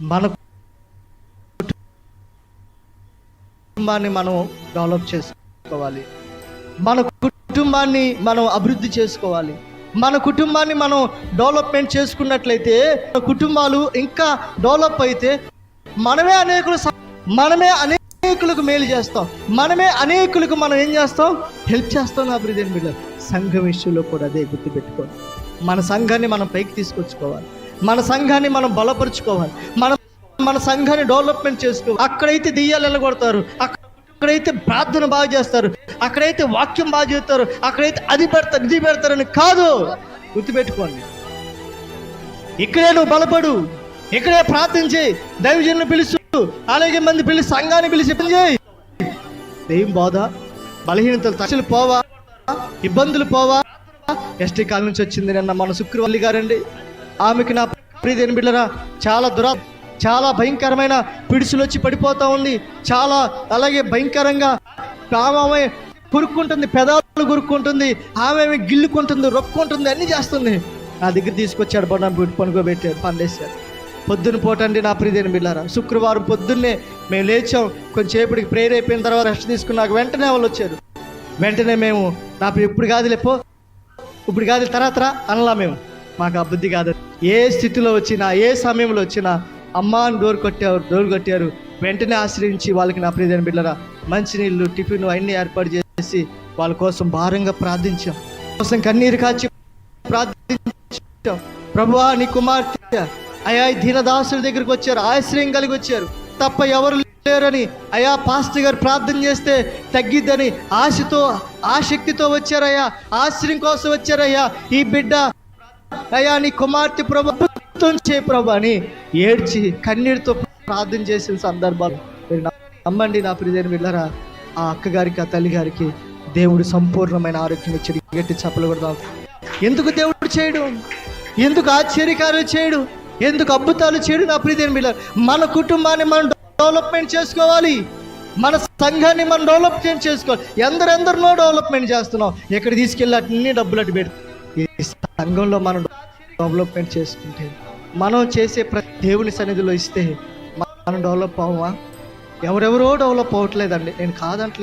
మన కుటుంబాన్ని మనం డెవలప్ చేసుకోవాలి. మన కుటుంబాన్ని మనం అభివృద్ధి చేసుకోవాలి. మన కుటుంబాన్ని మనం డెవలప్మెంట్ చేసుకున్నట్లయితే మన కుటుంబాలు ఇంకా డెవలప్ అయితే మనమే అనేకులు మనమే అనేకులకు మేలు చేస్తాం. మనమే అనేకులకు మనం ఏం చేస్తాం? హెల్ప్ చేస్తాం నా బ్రిదేన్ బిడ్డ సంఘం విషయంలో కూడా అదే గుర్తుపెట్టుకోవాలి మన సంఘాన్ని మనం పైకి తీసుకొచ్చుకోవాలి. మన సంఘాన్ని మనం బలపరుచుకోవాలి. మన మన సంఘాన్ని డెవలప్మెంట్ చేసుకోవాలి. అక్కడైతే దెయ్యాలు వెళ్ళగొడతారు అక్కడైతే ప్రార్థన బాగా చేస్తారు. అక్కడైతే వాక్యం బాగా చేస్తారు అక్కడైతే అది పెడతారు ఇది పెడతారని కాదు. గుర్తుపెట్టుకోండి. ఇక్కడే నువ్వు బలపడు. ఇక్కడే ప్రార్థించి చేయి. దైవజనులు పిలుచు అలాగే మంది పిలిచి సంఘాన్ని పిలిచి పని చేయి. ఏం బాధ బలహీనతలు తక్షలు పోవా ఇబ్బందులు పోవా. ఎస్టీ కాల నుంచి వచ్చింది నిన్న మన శుక్రవల్లి గారండి. ఆమెకి నా ప్రీతిని బిడ్డరా చాలా దురా చాలా భయంకరమైన పిడుసులు వచ్చి పడిపోతా ఉంది. చాలా అలాగే భయంకరంగా ఆమె కురుక్కుంటుంది పెదాలు కురుక్కుంటుంది ఆమె గిల్లుకుంటుంది రొక్కుంటుంది అన్ని చేస్తుంది. నా దగ్గర తీసుకొచ్చాడు బొన్న పనుకోబెట్టాడు పండేశాడు. పొద్దున పోటండి నా ప్రియదేని బిళ్ళారా శుక్రవారం పొద్దున్నే మేము లేచాం. కొంచెంసేపటికి ప్రేయర్ అయిపోయిన తర్వాత రెస్ట్ తీసుకున్నాక వెంటనే వాళ్ళు వచ్చారు. వెంటనే మేము నా ఇప్పుడు కాదులే పో. ఇప్పుడు కాదు తర్వాత రా అనలా మేము. మాకు ఆ బుద్ధి కాదు. ఏ స్థితిలో వచ్చినా ఏ సమయంలో వచ్చినా అమ్మ అని డోర్ కొట్టారు డోర్ కొట్టారు. వెంటనే ఆశ్రయించి వాళ్ళకి నా ప్రియమైన బిడ్డరా మంచినీళ్ళు టిఫిన్ అన్నీ ఏర్పాటు చేసి వాళ్ళ కోసం భారంగా ప్రార్థించాం. కోసం కన్నీరు కాచి ప్రార్థించాం. ప్రభువా నీ కుమార్తె అయా దీనదాసుల దగ్గరికి వచ్చారు ఆశ్రయం కలిగి వచ్చారు. తప్ప ఎవరు లేరని అయా పాస్టర్ గారు ప్రార్థన చేస్తే తగ్గిద్దని ఆశతో ఆసక్తితో వచ్చారయ్యా ఆశ్రయం కోసం వచ్చారయ్యా. ఈ బిడ్డ అయ్యా నీ కుమార్తె ప్రభుత్వం చే ప్రభు అని ఏడ్చి కన్నీటితో ప్రార్థన చేసిన సందర్భాలు. మీరు నమ్మండి నా ప్రియని వెళ్ళరా ఆ అక్కగారికి ఆ తల్లి గారికి దేవుడు సంపూర్ణమైన ఆరోగ్యం ఇచ్చాడు. గట్టి చప్పలు ఎందుకు దేవుడు చేయడు? ఎందుకు ఆశ్చర్యకారులు చేయడు? ఎందుకు అద్భుతాలు చేయడు నా ప్రియని వెళ్ళారు మన కుటుంబాన్ని మనం డెవలప్మెంట్ చేసుకోవాలి. మన సంఘాన్ని మనం డెవలప్మెంట్ చేసుకోవాలి. ఎందరెందరినో డెవలప్మెంట్ చేస్తున్నాం. ఎక్కడ తీసుకెళ్ళి అన్ని డబ్బులు అటు పెడుతున్నాం ఈ సంఘంలో మనం డెవలప్మెంట్ చేసుకుంటే మనం చేసే ప్రతి దేవుని సన్నిధిలో ఇస్తే మనం డెవలప్ అవ్వమా? ఎవరెవరో డెవలప్ అవ్వట్లేదండి. నేను కాదంటలేదు.